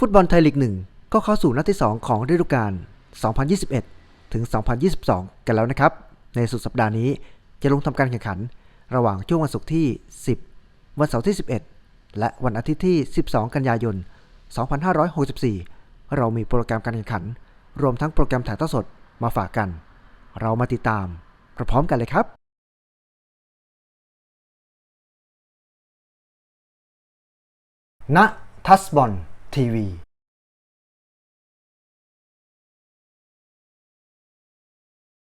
ฟุตบอลไทยลีกหนึ่งก็เข้าสู่นัดที่ 2 ของฤดูกาล 2021 ถึง 2022 กันแล้วนะครับ ในสุดสัปดาห์นี้จะลงทำการแข่งขัน ระหว่างช่วงวันศุกร์ที่ 10 วันเสาร์ที่ 11 และวันอาทิตย์ที่ 12 กันยายน 2564 เรามีโปรแกรมการแข่งขัน รวมทั้งโปรแกรมถ่ายทอดสดมาฝากกัน เรามาติดตามพร้อมกันเลยครับณทัสบอล ทีวี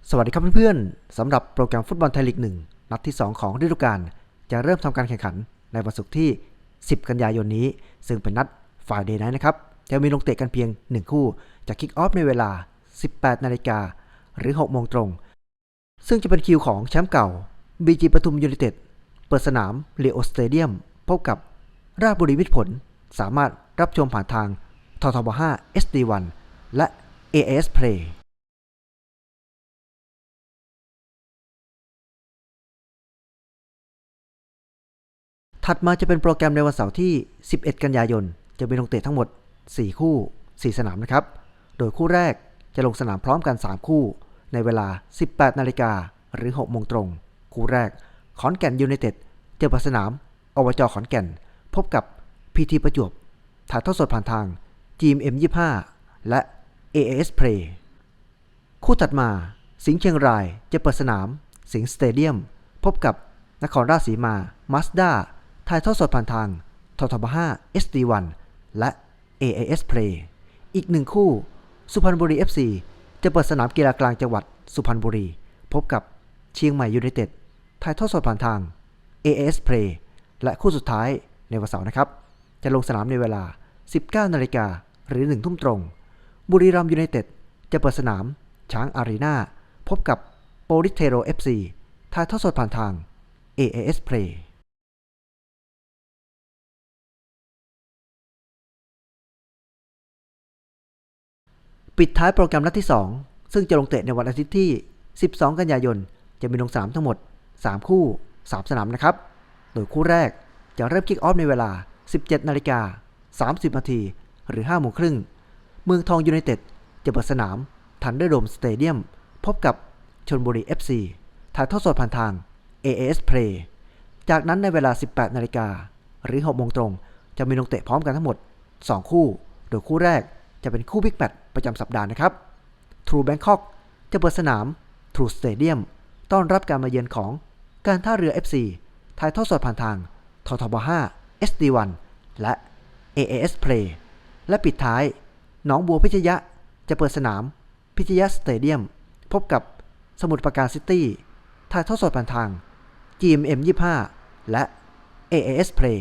สวัสดีครับเพื่อนๆสำหรับโปรแกรมฟุตบอลไทยลีกหนึ่งนัดที่ 2 ของฤดูกาลจะเริ่มทำการแข่งขันในวันศุกร์ที่ 10 กันยายนนี้ ซึ่งเป็นนัดฝ่ายเดย์ไนท์นะครับ จะมีลงเตะกันเพียง 1 คู่ จะคิกออฟในเวลา 18 นาฬิกาหรือ 6 โมงตรง ซึ่งจะเป็นคิวของแชมป์เก่า BG ปทุมยูไนเต็ด เปิดสนามเลโอสเตเดียมพบกับราชบุรีมิตรผล สามารถรับชมผ่านทางททบ5 SD1 และ AS Play ถัดมาจะเป็นโปรแกรมในวันเสาร์ที่ 11 กันยายน จะมีลงเตะทั้งหมด 4 คู่ 4 สนามนะครับ โดยคู่แรกจะลงสนามพร้อมกัน 3 คู่ ในเวลา 18 นาฬิกาหรือ 6 โมงตรง คู่แรก ขอนแก่นยูไนเต็ด เจอกับสนามอบจขอนแก่น พบกับ พีทีประจวบ ถ่ายทอดสดผ่านทาง GMM 25 และ AAS Play คู่ถัดมา สิงห์เชียงรายจะเปิดสนาม สิงห์สเตเดียม พบกับนครราชสีมามาสด้าถ่ายทอดสดผ่านทางททบ5 SD1 และ AAS Play อีกหนึ่งคู่ สุพรรณบุรี FC จะเปิดสนามกีฬากลางจังหวัดสุพรรณบุรี พบกับเชียงใหม่ยูไนเต็ดถ่ายทอดสดผ่านทาง AAS Play และคู่สุดท้ายในวันเสาร์นะครับ จะลงสนามในเวลา 19 นาฬิกาหรือ 1 ทุ่มตรง บุรีรัมย์ยูไนเต็ดจะเปิดสนาม ช้างอารีนาพบกับโปลิสเทโร FC ถ่ายทอดสดผ่านทาง AAS Play ปิดท้ายโปรแกรมนัดที่ 2 ซึ่งจะลงเตะในวันอาทิตย์ที่ 12 กันยายน จะมีลงสนามทั้งหมด 3 คู่ 3 สนามนะครับ โดยคู่แรกจะเริ่มคิกออฟในเวลา 17 นาฬิกา 30 นาทีหรือ5โมงครึ่ง เมืองทองยูไนเต็ดจะเปิดสนามทันเดอร์โดมสเตเดียม พบกับชนบุรี FC ถ่ายทอดสดผ่านทาง AAS Play จากนั้นในเวลา 18 นาฬิกา หรือ 6 โมงตรง จะมีลงเตะพร้อมกันทั้งหมด 2 คู่ โดยคู่แรกจะเป็นคู่บิ๊กแมตช์ประจำสัปดาห์นะครับ True Bangkok จะเปิดสนาม True Stadium ต้อนรับการมาเยือนของการท่าเรือ FC ถ่ายทอดสดผ่านทางททบ5 SD1 และ AAS Play และปิดท้ายหนองบัวพิชยะจะเปิดสนาม พิชยะสเตเดียม พบกับสมุทรปราการซิตี้ถ่ายทอดสดผ่านทาง GMM 25 และ AAS Play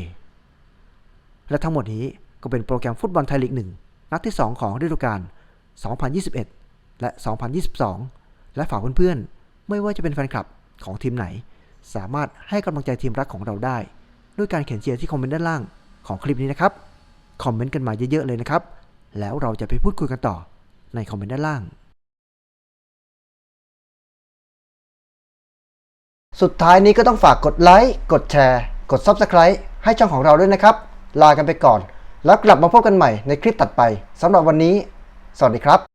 และทั้งหมดนี้ก็เป็นโปรแกรมฟุตบอลไทยลีก1นัดที่ 2 ของฤดูกาล 2021 และ 2022 และฝากเพื่อนๆ ไม่ว่าจะเป็นแฟนคลับของทีมไหน สามารถให้กำลังใจทีมรักของเราได้ ด้วยการเขียนเชียร์ที่คอมเมนต์ด้านล่างของคลิปนี้นะครับ คอมเมนต์กันมาเยอะๆเลยนะครับ แล้วเราจะไปพูดคุยกันต่อในคอมเมนต์ด้านล่าง สุดท้ายนี้ก็ต้องฝากกดไลค์ กดแชร์ กด Subscribe ให้ช่องของเราด้วยนะครับ ลากันไปก่อน แล้วกลับมาพบกันใหม่ในคลิปตัดไปสำหรับวันนี้ สวัสดีครับ